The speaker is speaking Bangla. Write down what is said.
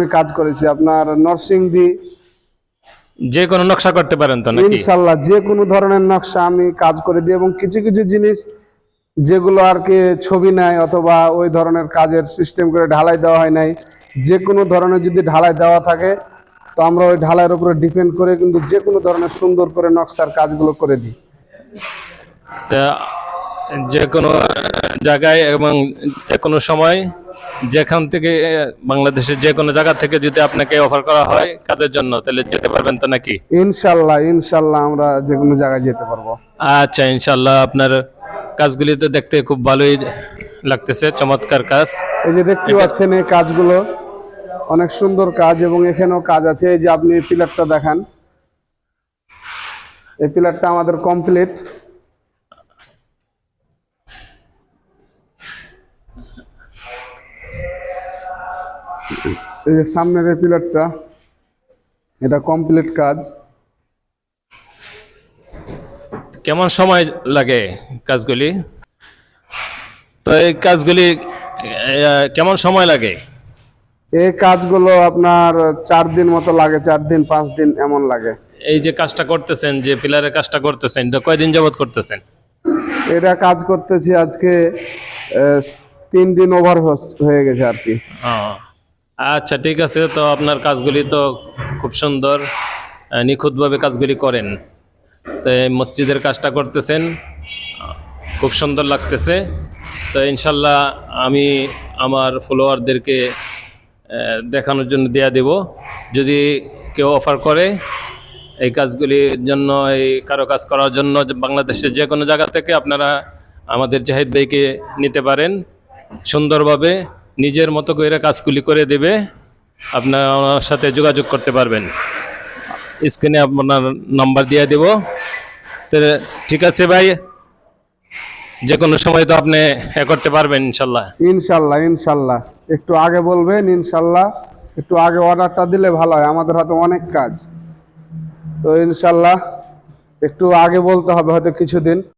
আমি কাজ করেছি আপনার নরসিংদী। যে কোনো নকশা করতে পারেন তো নাকি? ইনশাল্লাহ যে কোনো ধরনের নকশা আমি কাজ করে দিই এবং কিছু কিছু জিনিস যেগুলো আর কি ছবি নাই অথবা ওই ধরনের কাজের সিস্টেম করে ঢালাই দেওয়া হয় নাই যে কোনো ধরনের যদি ঢালাই দেওয়া থাকে তো আমরা ওই ঢালাইয়ের উপরে ডিপেন্ড করে কিন্তু যে কোনো ধরনের সুন্দর করে নকশার কাজগুলো করে দিই। তা যে কোনো জায়গায় এবং যে কোনো সময় যেখান থেকে বাংলাদেশের যে কোনো জায়গা থেকে যদি আপনাকে অফার করা হয় কাজের জন্য? তাহলে যেতে পারবেন তো নাকি? ইনশাল্লাহ ইনশাল্লাহ আমরা যে কোনো জায়গায় যেতে পারব। আচ্ছা ইনশাল্লাহ আপনার কাজগুলি তো দেখতে খুব ভালোই লাগতেছে চমৎকার কাজ। এই যে দেখতে পাচ্ছেন এই কাজগুলো অনেক সুন্দর কাজ এবং এখানেও কাজ আছে। এই যে আপনি পিলারটা দেখান। এই পিলারটা আমাদের কমপ্লিট এই যে সামনের এই পিলারটা এটা কমপ্লিট কাজ। কেমন সময় লাগে কাজগুলি? তো এই কাজগুলি কেমন সময় লাগে? এই কাজগুলো আপনার চার দিন মতো লাগে চার দিন পাঁচ দিন এমন লাগে। এই যে কাজটা করতেছেন যে পিলারের কাজটা করতেছেন এটা কয়দিন যাবত করতেছেন? এটা কাজ করতেছি আজকে আহ, তিন দিন ওভার হয়ে গেছে আর কি। আচ্ছা ঠিক আছে, তো আপনার কাজগুলি তো খুব সুন্দর নিখুঁতভাবে কাজগুলি করেন। তো মসজিদের কাজটা করতেছেন, খুব সুন্দর লাগতেছে। তো ইনশাল্লাহ আমি আমার ফলোয়ারদেরকে দেখানোর জন্য দেয়া দেব। যদি কেউ অফার করে, এই কাজগুলির জন্য, এই কারও কাজ করার জন্য, বাংলাদেশের যে কোনো জায়গা থেকে আপনারা আমাদের জাহিদ ভাইকে নিতে পারেন। সুন্দরভাবে নিজের মতো করে কাজগুলি করে দেবে। আপনার আমার সাথে যোগাযোগ করতে পারবেন। স্ক্রিনে আপনার নাম্বার দিয়ে দেব। তো ঠিক আছে ভাই, যে কোনো সময় তো আপনি এ করতে পারবেন ইনশাল্লাহ। ইনশাল্লাহ ইনশাল্লাহ। একটু আগে বলবেন, ইনশাল্লাহ। একটু আগে অর্ডারটা দিলে ভালো হয়, আমাদের হাতে অনেক কাজ। তো ইনশাল্লাহ, একটু আগে বলতে হবে হয়তো কিছুদিন।